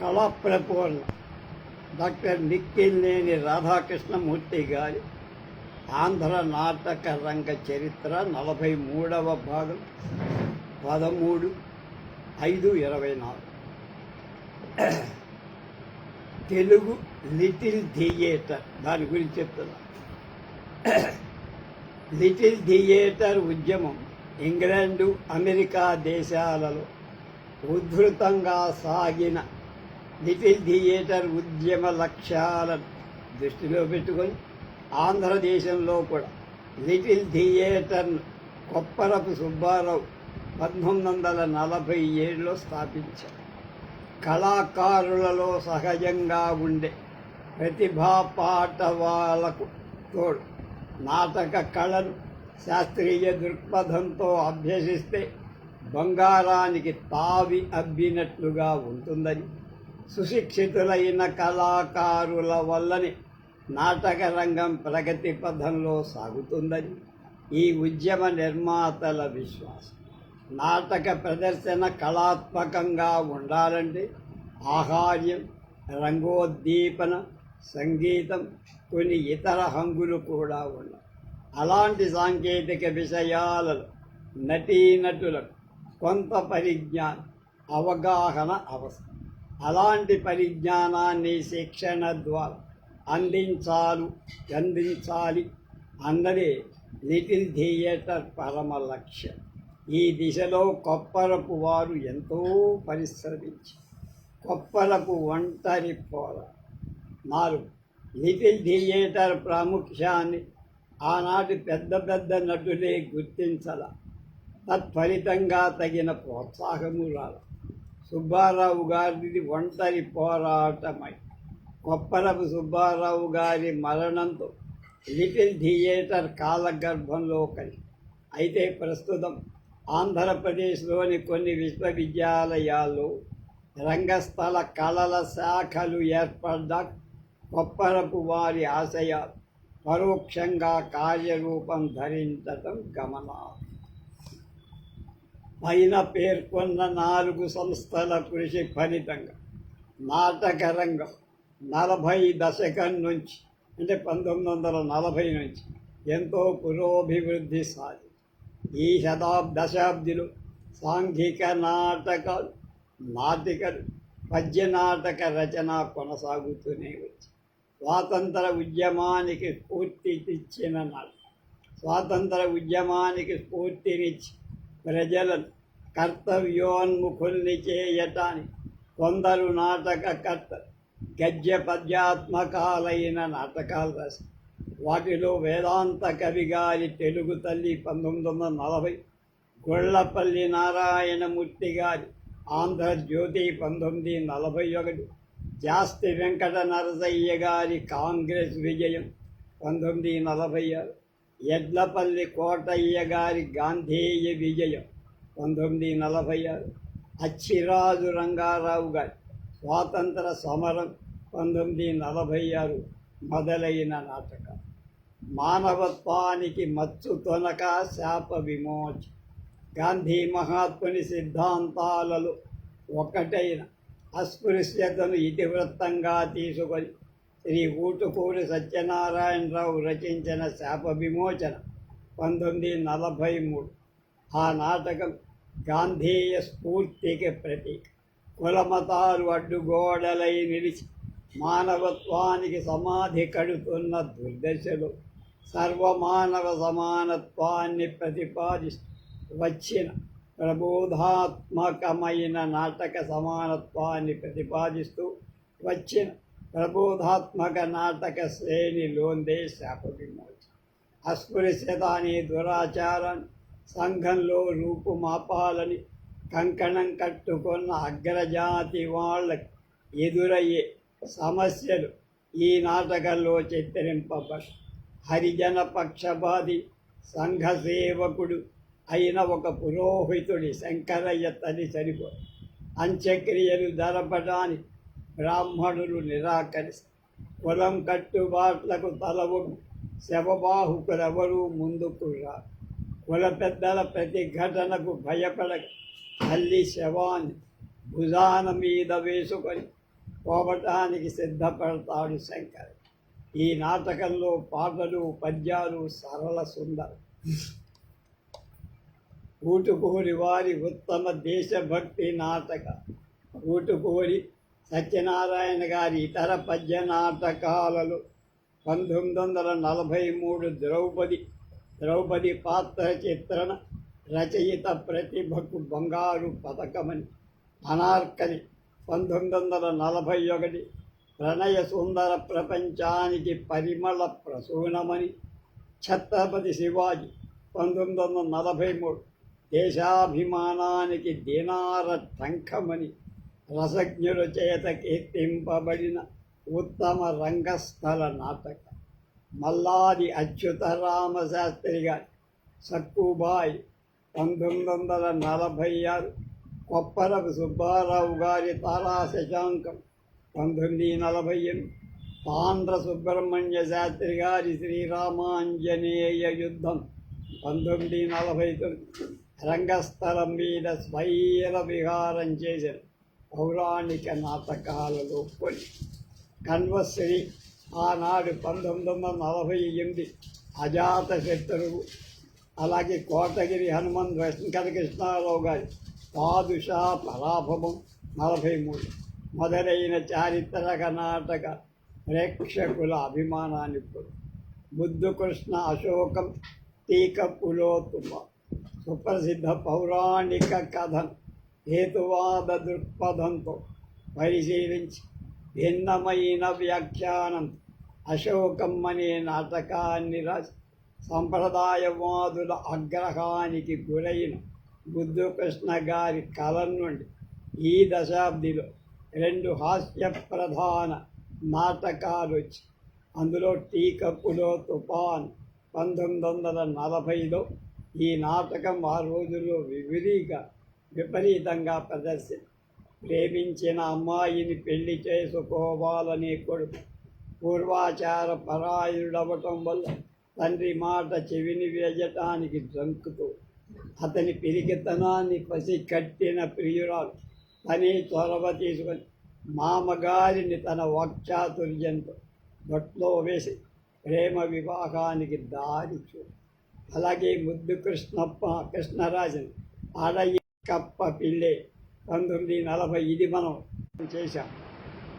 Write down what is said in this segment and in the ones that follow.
కళాప్రపూర్ణ. Doctor నిక్కిల్నేని Radhakrishnamurthy గారి ఆంధ్ర నాటక రంగ చరిత్ర నలభై మూడవ భాగం పదమూడు ఐదు ఇరవై నాలుగు. తెలుగు లిటిల్ థియేటర్ దాని గురించి చెప్తున్నా. లిటిల్ థియేటర్ ఉద్యమం ఇంగ్లాండు అమెరికా దేశాలలో ఉద్ధృతంగా సాగిన లిటిల్ థియేటర్ ఉద్యమ లక్ష్యాలను దృష్టిలో పెట్టుకొని ఆంధ్రదేశంలో కూడా లిటిల్ థియేటర్ను కొప్పరపు సుబ్బారావు పంతొమ్మిది వందల నలభై ఏడులో స్థాపించారు. కళాకారులలో సహజంగా ఉండే ప్రతిభా పాటవాలకు తోడు నాటక కళను శాస్త్రీయ దృక్పథంతో అభ్యసిస్తే బంగారానికి తావి అబ్బినట్లుగా ఉంటుందని సుశిక్షితులైన కళాకారుల వల్లనే నాటక రంగం ప్రగతి పథంలో సాగుతుందని ఈ ఉద్యమ నిర్మాతల విశ్వాసం. నాటక ప్రదర్శన కళాత్మకంగా ఉండాలంటే ఆహార్యం రంగోద్దీపన సంగీతం కొన్ని ఇతర హంగులు కూడా ఉన్నాయి. అలాంటి సాంకేతిక విషయాలలో నటీనటులకు కొంత పరిజ్ఞానం అవగాహన అవసరం. అలాంటి పరిజ్ఞానాన్ని శిక్షణ ద్వారా అందించాలు అందించాలి. అన్నదే లిటిల్ థియేటర్ పరమ లక్ష్యం. ఈ దిశలో కొప్పరపు వారు ఎంతో పరిశ్రమించి కొప్పరపు ఒంటరి పోర మారు లిటిల్ థియేటర్ ప్రాముఖ్యాన్ని ఆనాటి పెద్ద పెద్ద నటులే గుర్తించాల. తత్ఫలితంగా తగిన ప్రోత్సాహము రాల. సుబ్బారావు గారిది ఒంటరి పోరాటమై. కొప్పరపు సుబ్బారావు గారి మరణంతో లిటిల్ థియేటర్ కాలగర్భంలో ఒకటి. అయితే ప్రస్తుతం ఆంధ్రప్రదేశ్లోని కొన్ని విశ్వవిద్యాలయాల్లో రంగస్థల కళల శాఖలు ఏర్పడ్డ కొప్పరపు వారి ఆశయాలు పరోక్షంగా కార్యరూపం ధరించటం గమనార్హం. పైన పేర్కొన్న నాలుగు సంస్థల కృషి ఫలితంగా నాటక రంగం నలభై దశకం నుంచి అంటే పంతొమ్మిది వందల నలభై నుంచి ఎంతో పురోభివృద్ధి సాధి ఈ శతాబ్ దశాబ్దిలో సాంఘిక నాటకాలు నాటికలు పద్య నాటక రచన కొనసాగుతూనే వచ్చి స్వాతంత్ర ఉద్యమానికి స్ఫూర్తినిచ్చిన నాటకం స్వాతంత్ర ఉద్యమానికి స్ఫూర్తినిచ్చి ప్రజలను కర్తవ్యోన్ముఖుల్ని చేయటానికి కొందరు నాటకకర్త గద్య పద్యాత్మకాలైన నాటకాలు రాశారు. వాటిలో వేదాంత కవి గారి తెలుగు తల్లి పంతొమ్మిది వందల నలభై గొళ్ళపల్లి నారాయణమూర్తి గారి ఆంధ్రజ్యోతి పంతొమ్మిది నలభై ఒకటి జాస్తి వెంకట నరసయ్య గారి కాంగ్రెస్ విజయం పంతొమ్మిది నలభై ఆరు ఎడ్లపల్లి కోటయ్య గారి గాంధేయ విజయం పంతొమ్మిది నలభై ఆరు. అచ్చిరాజు రంగారావు గారి స్వాతంత్ర సమరం పంతొమ్మిది నలభై ఆరు మొదలైన నాటకం. మానవత్వానికి మచ్చు తొనక శాప విమోచ. గాంధీ మహాత్ముని సిద్ధాంతాలలో ఒకటైన అస్పృశ్యతను ఇతివృత్తంగా తీసుకొని శ్రీ ఊటుకూరి సత్యనారాయణరావు రచించిన శాప విమోచన పంతొమ్మిది నలభై మూడు. ఆ నాటకం గాంధీయ స్ఫూర్తికి ప్రతీక. కులమతాలు అడ్డుగోడలై నిలిచి మానవత్వానికి సమాధి కడుతున్న దుర్దశలో సర్వమానవ సమానత్వాన్ని ప్రతిపాదిస్తూ వచ్చిన ప్రబోధాత్మకమైన నాటక సమానత్వాన్ని ప్రతిపాదిస్తూ వచ్చిన ప్రబోధాత్మక నాటక శ్రేణిలోందే శాప విమోచన అస్పృశ్యత అనే సంఘంలో రూపుమాపాలని కంకణం కట్టుకున్న అగ్రజాతి వాళ్ళకి ఎదురయ్యే సమస్యలు ఈ నాటకంలో చిత్రింపబడి హరిజన పక్షపాతి సంఘ సేవకుడు అయిన ఒక పురోహితుడి శంకరయ్య తల్లి సరిపో అంత్యక్రియలు జరపడానికి బ్రాహ్మణులు నిరాకరిస్తారు కులం కట్టుబాట్లకు తలవగు శవబాహుకులెవరూ ముందుకు రారు కుల పెద్దల ప్రతిఘటనకు భయపడక తల్లి శవాన్ని భుజాన మీద వేసుకొని పోవటానికి సిద్ధపడతాడు శంకర్. ఈ నాటకంలో పాటలు పద్యాలు సరళ సుందరం. ఊటుకూరి వారి ఉత్తమ దేశభక్తి నాటక. ఊటుకూరి సత్యనారాయణ గారి ఇతర పద్య నాటకాలలో పంతొమ్మిది వందల నలభై మూడు ద్రౌపది ద్రౌపది పాత్ర చిత్రణ రచయిత ప్రతిభకు బంగారు పథకమని అనార్కలి. పంతొమ్మిది వందల నలభై ఒకటి ప్రణయ సుందర ప్రపంచానికి పరిమళ ప్రసూనమని ఛత్రపతి శివాజీ పంతొమ్మిది వందల నలభై మూడు దేశాభిమానానికి దినార టంకమని రసజ్ఞుల చేత కీర్తింపబడిన ఉత్తమ రంగస్థల నాటక. మల్లాది అచ్యుతరామ రామశాస్త్రి గారి సక్కుబాయ్ పంతొమ్మిది వందల నలభై ఆరు కొప్పరపు సుబ్బారావు గారి తారా శశాంకం పంతొమ్మిది నలభై ఎనిమిది తాండ్ర సుబ్రహ్మణ్య శాస్త్రి గారి శ్రీరామాంజనేయ యుద్ధం పంతొమ్మిది నలభై తొమ్మిది రంగస్థలం మీద స్వైర విహారం చేశారు. పౌరాణిక నాటకాలలో కొన్ని. కన్వశ్రీ ఆనాడు పంతొమ్మిది వందల నలభై ఎనిమిది అజాత శత్రువు అలాగే కోటగిరి హనుమన్ వెంకటకృష్ణారావు గారి పాదుషా పరాభవం నలభై మూడు. మొదలైన చారిత్రక నాటక ప్రేక్షకుల అభిమానాన్ని పొంది బుద్ధు కృష్ణ అశోకం టీక పులోతుమ సుప్రసిద్ధ పౌరాణిక కథను హేతువాద దృక్పథంతో పరిశీలించి భిన్నమైన వ్యాఖ్యానం అశోకం అనే నాటకాన్ని రాసి సంప్రదాయవాదుల అగ్రహానికి గురైన బుద్ధుకృష్ణ గారి కలం నుండి ఈ దశాబ్దిలో రెండు హాస్య ప్రధాన నాటకాలు వచ్చి అందులో టీకప్పులో తుఫాన్ పంతొమ్మిది వందల నలభైలో ఈ నాటకం ఆ రోజుల్లో వివిధిగా విపరీతంగా ప్రదర్శన ప్రేమించిన అమ్మాయిని పెళ్ళి చేసుకోవాలనే కొడుకు పూర్వాచార పరాయుడవటం వల్ల తండ్రి మాట చెవిని వేయటానికి జంకుతూ అతని పిరికితనాన్ని పసి కట్టిన ప్రియురాలు తనే చొరవ తీసుకొని మామగారిని తన వాక్చాతుర్యంతో బట్లో వేసి ప్రేమ వివాహానికి దారి చూ అలాగే ముద్దు కృష్ణప్ప కృష్ణరాజన్ ఆడయ్య కప్ప పిల్లే పంతొమ్మిది నలభై ఇది మనం చేశాం.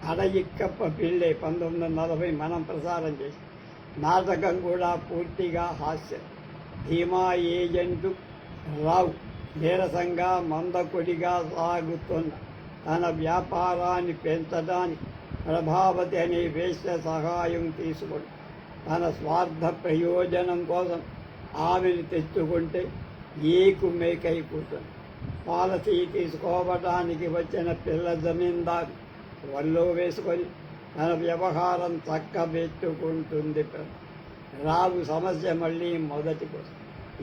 అడయిక్కప్ప పిల్లే పంతొమ్మిది వందల నలభై మనం ప్రసారం చేశాం. నాటకం కూడా పూర్తిగా హాస్యం. ధీమా ఏజెంటు రావు నీరసంగా మందకొడిగా సాగుతున్న తన వ్యాపారాన్ని పెంచడానికి ప్రభావతి అనే వేశ్య సహాయం తీసుకుని తన స్వార్థ ప్రయోజనం కోసం ఆమెను తెచ్చుకుంటే ఏకు మేకైపోతుంది పాలసీ తీసుకోవడానికి వచ్చిన పిల్ల జమీందారు వల్లో వేసుకొని తన వ్యవహారం చక్కబెట్టుకుంటుంది. రావు సమస్య మళ్ళీ మొదటికి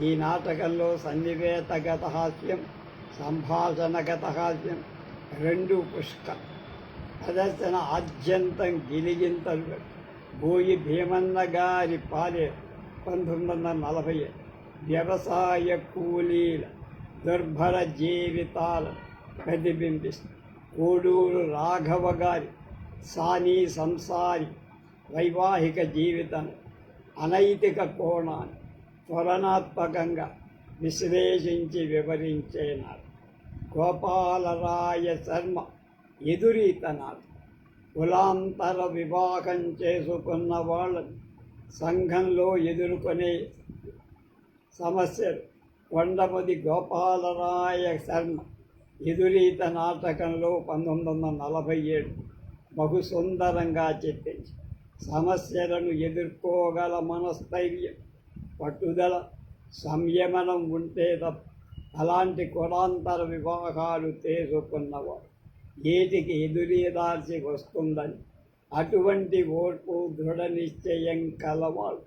ఈ నాటకంలో సన్నివేతగత హాస్యం సంభాషణగత హాస్యం రెండు పుష్క ప్రదర్శన ఆద్యంతం గిలిగింతలు. బోయి భీమన్న గారి పాలే పంతొమ్మిది వందల నలభై వ్యవసాయ కూలీల దుర్భర జీవితాలను ప్రతిబింబిస్తుంది కోడూరు రాఘవ గారి సాని సంసారి వైవాహిక జీవితం అనైతిక కోణాన్ని త్వరణాత్మకంగా విశ్లేషించి వివరించేనాడు. గోపాలరాయ శర్మ ఎదురీతనాడు. కులాంతర వివాహం చేసుకున్న వాళ్ళని సంఘంలో ఎదుర్కొనే సమస్యలు కొండపతి గోపాలరాయ శర్మ ఎదురీత నాటకంలో పంతొమ్మిది వందల నలభై ఏడు బహు సుందరంగా చెప్పించి సమస్యలను ఎదుర్కోగల మనస్థైర్యం పట్టుదల సంయమనం ఉంటే తప్ప అలాంటి కులాంతర వివాహాలు చేసుకున్నవాడు ఏటికి ఎదురీదాల్సి వస్తుందని అటువంటి ఓర్పు దృఢ నిశ్చయం కలవాడు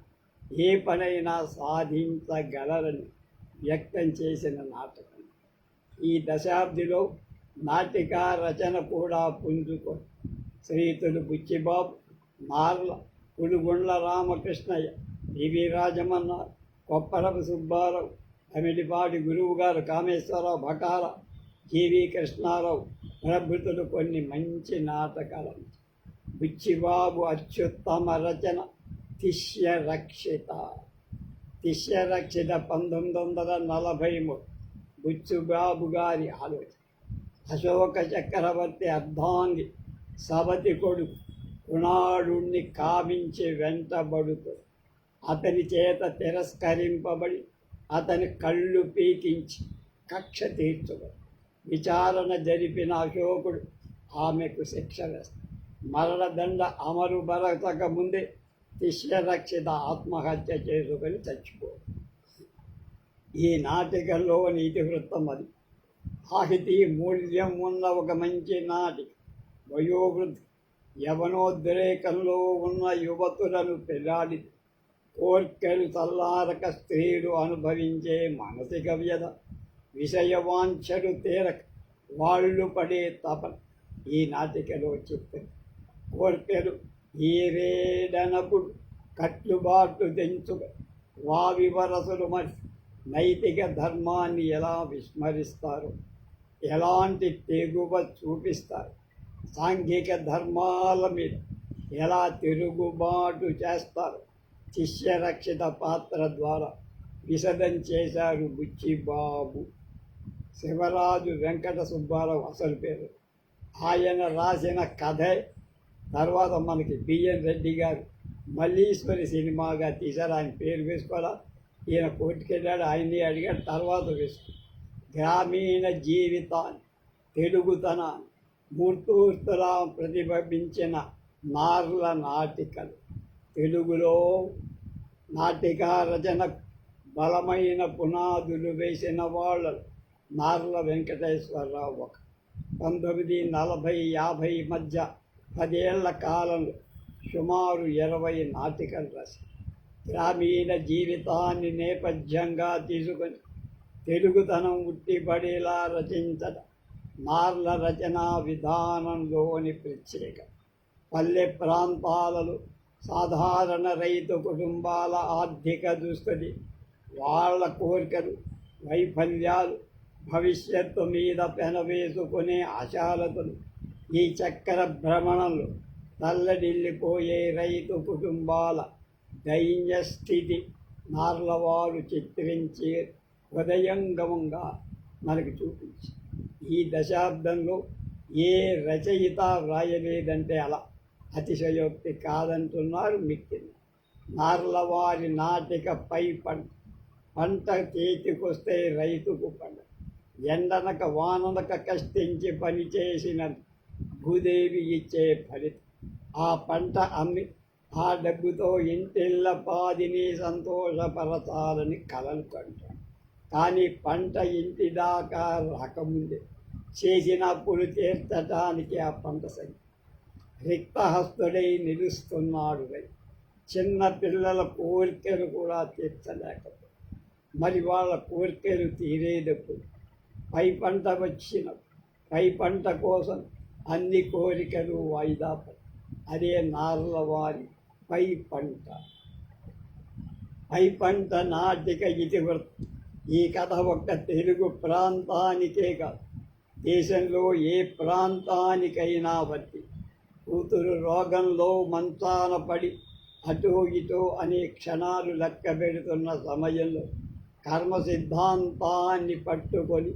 ఏ పనైనా సాధించగలరని వ్యక్తం చేసిన నాటకం. ఈ దశాబ్దిలో నాటిక రచన కూడా పుంజుకో శ్రీతులు బుచ్చిబాబు మార్ల పులుగుండ్ల రామకృష్ణయ్య పివి రాజమన్న కొప్పరపు సుబ్బారావు తమిడిపాటి గురువు గారు కామేశ్వరరావు భటాల జీవి కృష్ణారావు ప్రభృతులు కొన్ని మంచి నాటకాలు. బుచ్చిబాబు అత్యుత్తమ రచన తిష్య రక్షిత తిష్య రక్షిత పంతొమ్మిది వందల నలభై మూడు. బుచ్చుబాబు గారి ఆలోచన. అశోక చక్రవర్తి అర్ధాంగి సవతి కొడుకు కుణాళుణ్ణి కామించి వెంటబడుతూ అతని చేత తిరస్కరింపబడి అతని కళ్ళు పీకించి కక్ష తీర్చుకొని విచారణ జరిపిన అశోకుడు ఆమెకు శిక్ష వేస్తాడు. మరణదండ అమరు బరతక ముందే శిష్యరక్షిత ఆత్మహత్య చేసుకొని చచ్చిపో. ఈ నాటికల్లో నీతి వృత్తం అది. ఆహితి మూల్యం ఉన్న ఒక మంచి నాటిక వయోవృద్ధి యవనోద్రేకంలో ఉన్న యువతులను పెళ్ళాడి కోర్కెలు చల్లారక స్త్రీలు అనుభవించే మానసిక వ్యధ విషయవాంఛలు తీరక వాళ్ళు పడే తపన ఈ నాటికలో చెప్పింది కోర్కెలు ఈరేడనకుడు కట్టుబాట్లు తెంచుక వావి వరసలు మరి నైతిక ధర్మాన్ని ఎలా విస్మరిస్తారు? ఎలాంటి తెగువ చూపిస్తారు? సాంఘిక ధర్మాల మీద ఎలా తిరుగుబాటు చేస్తారు? శిష్యరక్షిత పాత్ర ద్వారా విసదం చేశారు బుచ్చిబాబు. శివరాజు వెంకట సుబ్బారావు అసలు పేరు. ఆయన రాసిన కథే తర్వాత మనకి బిఎన్ రెడ్డి గారు మల్లీశ్వరి సినిమాగా తీశారు. ఆయన పేరు వేసుకోవాలా? ఈయన కోర్టుకెళ్ళాడు ఆయన్ని అడిగాడు తర్వాత వేసుకో. గ్రామీణ జీవితాన్ని తెలుగుతన మూర్తూర్తులా ప్రతిబింబించిన నార్ల నాటికలు. తెలుగులో నాటిక రచన బలమైన పునాదులు వేసిన వాళ్ళు నార్ల వెంకటేశ్వరరావు ఒక. పంతొమ్మిది నలభై యాభై మధ్య పదేళ్ళ కాలంలో సుమారు ఇరవై నాటికలు రాసి. గ్రామీణ జీవితాన్ని నేపథ్యంగా తీసుకొని తెలుగుతనం ఉట్టిపడేలా రచించడం నార్ల రచనా విధానంలోని ప్రత్యేక. పల్లె ప్రాంతాలలో సాధారణ రైతు కుటుంబాల ఆర్థిక దుస్థితి వాళ్ళ కోరికలు వైఫల్యాలు భవిష్యత్తు మీద పెనవేసుకునే ఆశాలతలు ఈ చక్కెర భ్రమణంలో తల్లడిల్లిపోయే రైతు కుటుంబాల దైన్య స్థితి నార్లవారు చిత్రించి హృదయంగమంగా మనకు చూపించి. ఈ దశాబ్దంలో ఏ రచయిత వ్రాయలేదంటే అలా అతిశయోక్తి కాదంటున్నారు మిక్కిన నార్లవారి నాటిక పై పంట పంట చేతికొస్తే రైతుకు పంట ఎండనక వాననక కష్టించి పనిచేసిన భూదేవి ఇచ్చే ఫలితం. ఆ పంట అమ్మి ఆ డబ్బుతో ఇంటిళ్ళ పాదిని సంతోషపరచాలని కలలు కంటాడు కానీ పంట ఇంటి దాకా రాకముందే చేసినప్పుడు తీర్చడానికి ఆ పంట సంఖ్య రిక్తహస్తుడై నిలుస్తున్నాడు చిన్న పిల్లల కోరికలు కూడా తీర్చలేకపోతే మరి వాళ్ళ కోరికలు తీరేటప్పుడు పై పంట వచ్చిన పై పంట కోసం అన్ని కోరికలు వాయిదా అదే నార్ల వారి పై పంట. పై పంట నాటిక ఇతివృత్ ఈ కథ ఒక్క తెలుగు ప్రాంతానికే కాదు. దేశంలో ఏ ప్రాంతానికైనా బట్టి కూతురు రోగంలో మంచాన పడి అటో ఇటో అనే క్షణాలు లెక్క పెడుతున్న సమయంలో కర్మ సిద్ధాంతాన్ని పట్టుకొని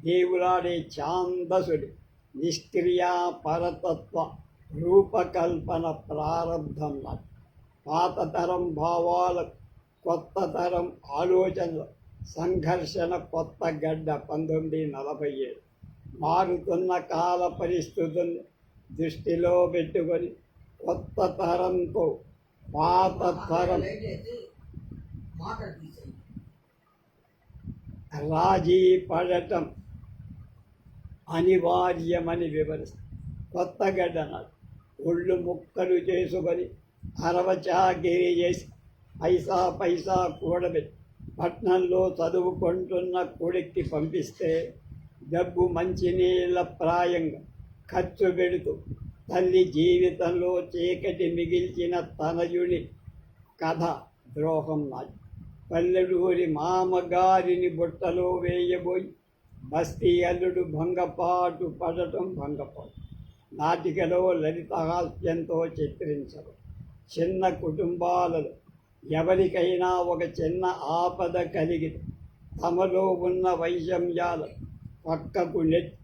దేవులాడే ఛాందసుడు నిష్క్రియా పరతత్వ రూపకల్పన ప్రారంభం నాటి పాత తరం భావాలకు కొత్త తరం ఆలోచనలు సంఘర్షణ కొత్త గడ్డ పంతొమ్మిది నలభై ఏడు. మారుతున్న కాల పరిస్థితుల్ని దృష్టిలో పెట్టుకొని కొత్త తరంతో పాత తరం రాజీ పడటం అనివార్యమని వివరిస్తారు కొత్త గడ్డనాడు ఒళ్ళు ముక్కలు చేసుకొని అరవచాగిరి చేసి పైసా పైసా కూడబెట్టి పట్నంలో చదువుకుంటున్న కొడుక్కి పంపిస్తే డబ్బు మంచినీళ్ళ ప్రాయంగా ఖర్చు పెడుతూ తల్లి జీవితంలో చీకటి మిగిల్చిన తనయుని కథ ద్రోహం నాది పల్లెటూరి మామగారిని బుట్టలో వేయబోయి బస్తీ అల్లుడు భంగపాటు పడటం భంగపాటు. నాటికలో లలిత చిత్రించరు. చిత్రించడం చిన్న కుటుంబాలలో ఎవరికైనా ఒక చిన్న ఆపద కలిగి తమలో ఉన్న వైషమ్యాలు పక్కకు నెట్టి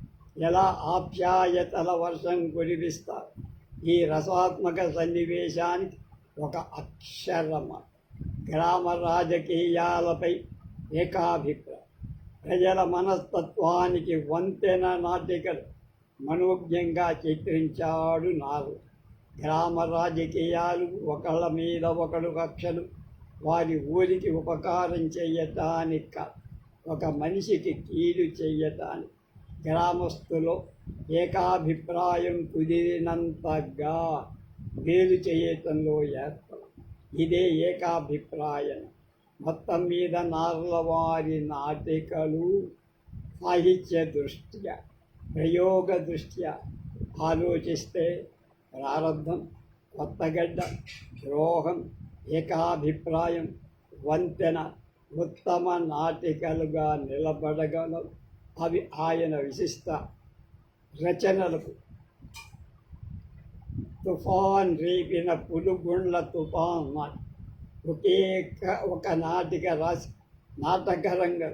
ఎలా ఆప్యాయతల వర్షం కురిపిస్తారు. ఈ రసాత్మక సన్నివేశానికి ఒక అక్షరమ? గ్రామ రాజకీయాలపై ఏకాభిప్రాయం. ప్రజల మనస్తత్వానికి వంతెన నాటికలు. మనోజ్ఞంగా చిత్రించాడు నారు. గ్రామ రాజకీయాలు ఒకళ్ళ మీద ఒకడు కక్షలు వారి ఊరికి ఉపకారం చేయటానికి ఒక మనిషికి కీడు చేయటానికి గ్రామస్తులో ఏకాభిప్రాయం కుదిరినంతగా మేలు చేయటంలో ఏర్పడం ఇదే ఏకాభిప్రాయం. మొత్తం మీద నార్లవారి నాటికలు సాహిత్య దృష్ట్యా ప్రయోగ దృష్ట్యా ఆలోచిస్తే ప్రారంభం కొత్తగడ్డ ద్రోహం ఏకాభిప్రాయం వంతెన ఉత్తమ నాటికలుగా నిలబడగలవు. అవి ఆయన విశిష్ట రచనలకు. తుఫాన్ రేపిన పులుగుండ్ల తుఫాన్ నాటి ఒకే ఒక నాటిక రాసి నాటకరంగా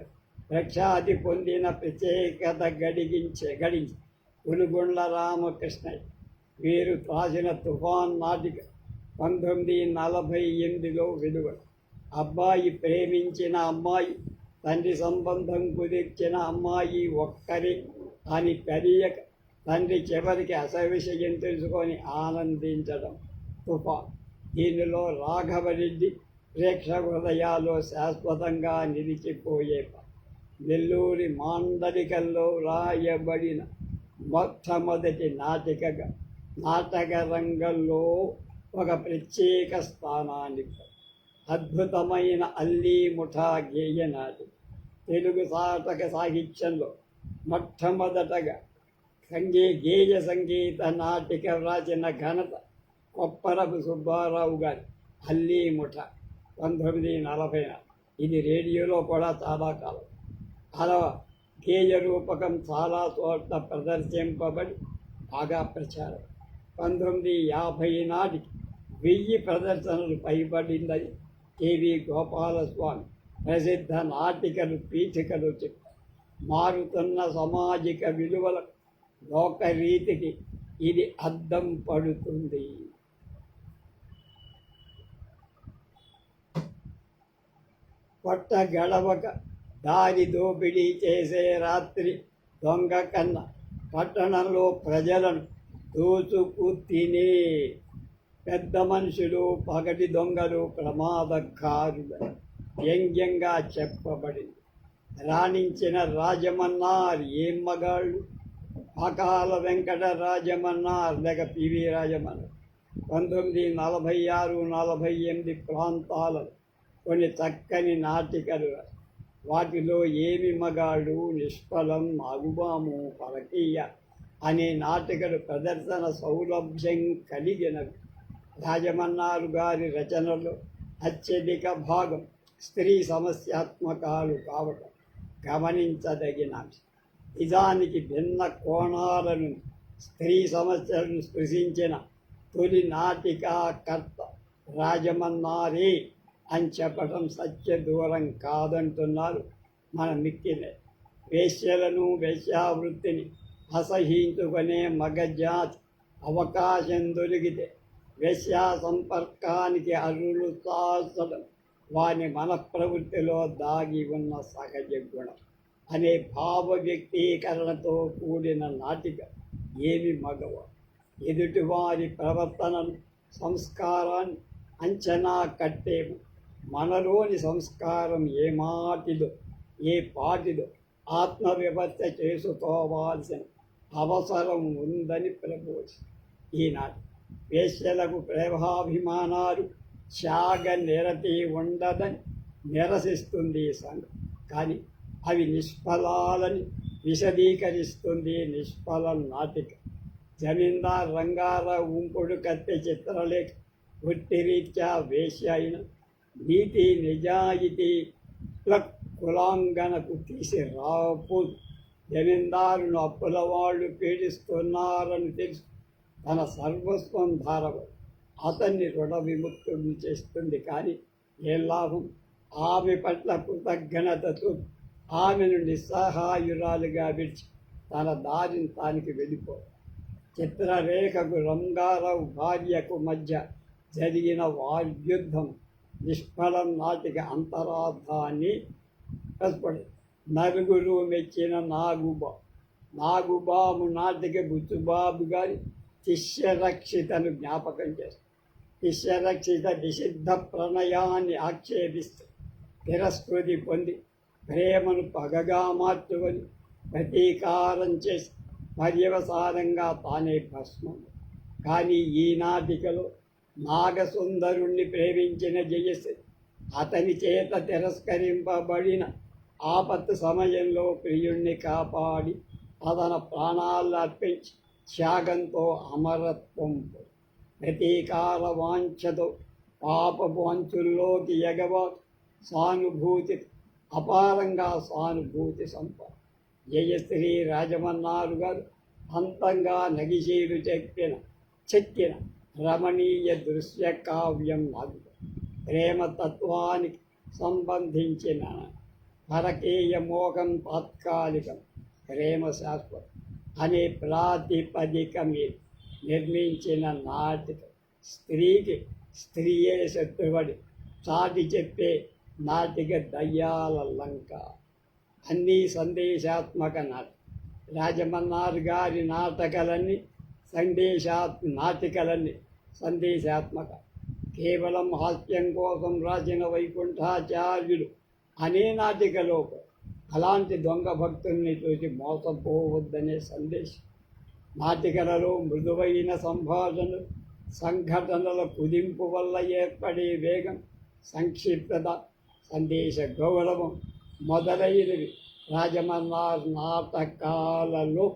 ప్రఖ్యాతి పొందిన ప్రత్యేకత గడిగించే గడించి. పులుగుండ్ల రామకృష్ణయ్య వీరు రాసిన తుఫాన్ నాటిక పంతొమ్మిది నలభై ఎనిమిదిలో వెలువడ అబ్బాయి ప్రేమించిన అమ్మాయి తండ్రి సంబంధం కుదిర్చిన అమ్మాయి ఒక్కరి అని తెలియక తండ్రి చివరికి అసవిషయం తెలుసుకొని ఆనందించడం తుఫాన్. దీనిలో రాఘవరెడ్డి ప్రేక్షక హృదయాలు శాశ్వతంగా నిలిచిపోయే నెల్లూరి మాండలికల్లో రాయబడిన మొట్టమొదటి నాటికగా నాటక రంగంలో ఒక ప్రత్యేక స్థానాన్ని అద్భుతమైన అల్లీ ముఠా గేయ నాటి తెలుగు నాటక సాహిత్యంలో మొట్టమొదటగా సంగీ గేయ సంగీత నాటిక వ్రాసిన ఘనత కొప్పరపు సుబ్బారావు గారి అల్లీ ముఠ పంతొమ్మిది నలభై ఇది రేడియోలో కూడా చాలా కాలం. అలా గేయ రూపకం చాలా చోట్ల ప్రదర్శింపబడి బాగా ప్రచారం. పంతొమ్మిది యాభై నాటికి వెయ్యి ప్రదర్శనలు పైబడిందని కేవి గోపాలస్వామి ప్రసిద్ధ నాటికలు పీఠికలు చెప్పారు మారుతున్న సామాజిక విలువల లోకరీతికి ఇది అద్దం పడుతుంది. కొట్ట గడవక దారి దోపిడీ చేసే రాత్రి దొంగ కన్న పట్టణంలో ప్రజలను దోచుకు తినే పెద్ద మనుషులు పగటి దొంగలు ప్రమాదకారులు వ్యంగ్యంగా చెప్పబడింది. రాణించిన రాజమన్నారు ఏం మగాళ్ళు? అకాల వెంకట రాజమన్నారు లేక పివి రాజమన్నారు. పంతొమ్మిది నలభై ఆరు నలభై ఎనిమిది ప్రాంతాలలో కొన్ని చక్కని నాటికలు. వాటిలో ఏమి మగాడు నిష్ఫలం నాగుబాము పరకీయ అనే నాటికలు ప్రదర్శన సౌలభ్యం కలిగినవి. రాజమన్నారు గారి రచనలో అత్యధిక భాగం స్త్రీ సమస్యాత్మకాలు కావటం గమనించదగిన నిజానికి భిన్న కోణాలను స్త్రీ సమస్యలను స్పృశించిన తొలి నాటికాకర్త రాజమన్నారే. అని చెప్పడం సత్య దూరం కాదంటున్నారు మన మిక్కిలే. వేశ్యలను వేశ్యావృత్తిని అసహించుకునే మగజాతి అవకాశం దొరికితే వేశ్యా సంపర్కానికి అరులు చాచడం వాని మన ప్రవృత్తిలో దాగి ఉన్న సహజ గుణం. అనే భావ వ్యక్తీకరణతో కూడిన నాటిక ఏమి మగవ? ఎదుటివారి ప్రవర్తనను సంస్కారాన్ని అంచనా కట్టేము మనలోని సంస్కారం ఏ మాటిదో ఏ పాటిదో ఆత్మవ్యవస్థ చేసుకోవాల్సిన అవసరం ఉందని ప్రబోధి ఈనాడు వేశ్యలకు ప్రేమాభిమానాలు త్యాగ నిరతి ఉండదని నిరసిస్తుంది సంఘం. కానీ అవి నిష్ఫలాలని విశదీకరిస్తుంది నిష్ఫల నాటిక. జమీందార్ రంగారావు ఉంపుడు కత్తి చిత్రలేఖ వృత్తిరీత్యా వేశ్య అయిన నీతి నిజాయితీ కులాంగనకు తీసి రాపు. జమీందారును అప్పుల వాళ్ళు పీడిస్తున్నారని తెలుసు. తన సర్వస్వం ధారవ. అతన్ని రుణ విముక్తుడిని చేస్తుంది కానీ ఏ లాభం? ఆమె పట్ల కృతజ్ఞతతో ఆమెను నిస్సహాయురాలుగా విడిచి తన దారిని తానికి వెళ్ళిపో. చిత్రరేఖకు రంగారావు భార్యకు మధ్య జరిగిన వాయుద్ధం నిష్ఫలం నాటికి అంతరార్థాన్ని కల్పడి. నలుగురు మెచ్చిన నాగుబా నాగుబాబు నాటికి బుచ్చుబాబు గారి శిష్యరక్షితను జ్ఞాపకం చేస్తారు శిష్యరక్షిత నిషిద్ధ ప్రణయాన్ని ఆక్షేపిస్తూ తిరస్కృతి పొంది ప్రేమను పగగా మార్చుకొని ప్రతీకారం చేసి పర్యవసారంగా తానే భస్మం. కానీ ఈ నాటికలో నాగసుందరుణ్ణి ప్రేమించిన జయసి అతని చేత తిరస్కరింపబడిన ఆపత్తు సమయంలో ప్రియుణ్ణి కాపాడి అతన ప్రాణాలు అర్పించి త్యాగంతో అమరత్వం ప్రతీకార వాంఛతో పాపపు అంచుల్లోకి ఎగవ సానుభూతి అపారంగా సానుభూతి సంపద. జయశ్రీ రాజమన్నారు గారు అంతంగా నగిశీలు చెక్కిన చెక్కిన రమణీయ దృశ్య కావ్యం అది ప్రేమ తత్వానికి సంబంధించిన పరకేయ మోహం తాత్కాలికం ప్రేమ శాశ్వతం అనే ప్రాతిపదిక మీద నిర్మించిన నాటిక స్త్రీకి స్త్రీయే శత్రువడి చాటి చెప్పే నాటిక దయ్యాల లంక అన్నీ సందేశాత్మక నాటకం రాజమన్నారు గారి నాటకాలన్నీ సందేశాత్ నాటికలన్నీ సందేశాత్మక. కేవలం హాస్యం కోసం రాసిన వైకుంఠాచార్యులు అనే నాటికలో అలాంటి దొంగ భక్తుల్ని చూసి మోసపోవద్దనే సందేశం. నాటికలలో మృదువైన సంభాషణలు సంఘటనల కుదింపు వల్ల ఏర్పడే వేగం సంక్షిప్తత సందేశ గౌరవం మొదలైనవి రాజమన్నార్ నాటకాలలో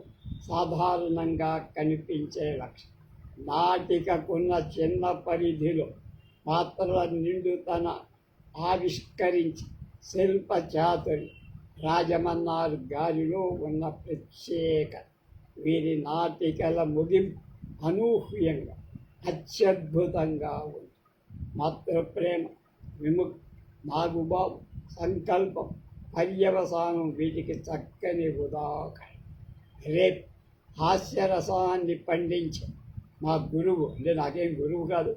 సాధారణంగా కనిపించే లక్ష్యం నాటికకున్న చిన్న పరిధిలో పాత్రల నిండుతన ఆవిష్కరించి శిల్ప చాతురి రాజమన్నార్ గారిలో ఉన్న ప్రత్యేక వీరి నాటికల ముగింపు అనూహ్యంగా అత్యద్భుతంగా ఉంది. మాతృప్రేమ విముక్ నాగుబాబు సంకల్పం పర్యవసానం వీటికి చక్కని ఉదాహరణ. రేపు హాస్యరసాన్ని పండించి మా గురువు అంటే నాకేం గురువు కాదు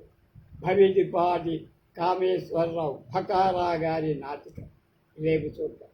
భవిదిపాటి కామేశ్వరరావు భకారా గారి నాటకం రేపు చూద్దాం.